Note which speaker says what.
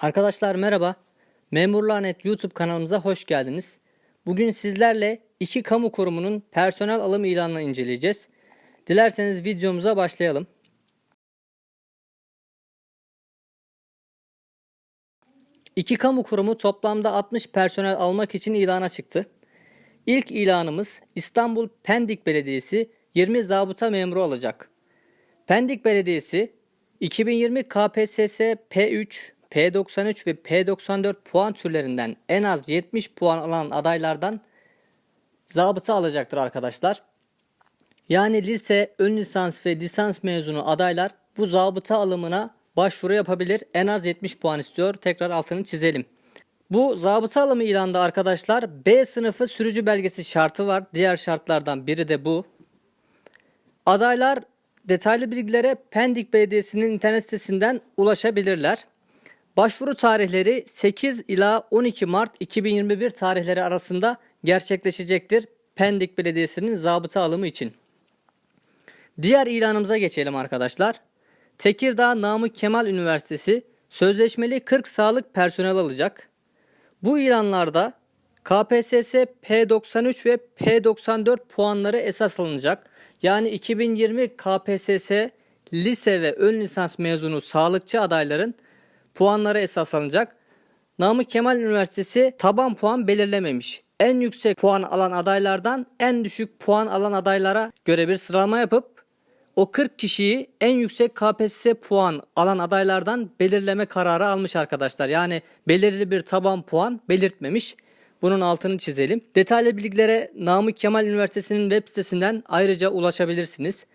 Speaker 1: Arkadaşlar merhaba. Memurlar.net YouTube kanalımıza hoş geldiniz. Bugün sizlerle iki kamu kurumunun personel alım ilanını inceleyeceğiz. Dilerseniz videomuza başlayalım. İki kamu kurumu toplamda 60 personel almak için ilana çıktı. İlk ilanımız İstanbul Pendik Belediyesi 20 zabıta memuru alacak. Pendik Belediyesi 2020 KPSS P3, P93 ve P94 puan türlerinden en az 70 puan alan adaylardan zabıta alacaktır arkadaşlar. Yani lise, ön lisans ve lisans mezunu adaylar bu zabıta alımına başvuru yapabilir. En az 70 puan istiyor. Tekrar altını çizelim. Bu zabıta alımı ilanda arkadaşlar B sınıfı sürücü belgesi şartı var. Diğer şartlardan biri de bu. Adaylar detaylı bilgilere Pendik Belediyesi'nin internet sitesinden ulaşabilirler. Başvuru tarihleri 8 ila 12 Mart 2021 tarihleri arasında gerçekleşecektir. Pendik Belediyesi'nin zabıta alımı için. Diğer ilanımıza geçelim arkadaşlar. Tekirdağ Namık Kemal Üniversitesi sözleşmeli 40 sağlık personel alacak. Bu ilanlarda KPSS P93 ve P94 puanları esas alınacak. Yani 2020 KPSS lise ve ön lisans mezunu sağlıkçı adayların puanları esas alınacak. Namık Kemal Üniversitesi taban puan belirlememiş. En yüksek puan alan adaylardan en düşük puan alan adaylara göre bir sıralama yapıp o 40 kişiyi en yüksek KPSS puan alan adaylardan belirleme kararı almış arkadaşlar. Yani belirli bir taban puan belirtmemiş. Bunun altını çizelim. Detaylı bilgilere Namık Kemal Üniversitesi'nin web sitesinden ayrıca ulaşabilirsiniz.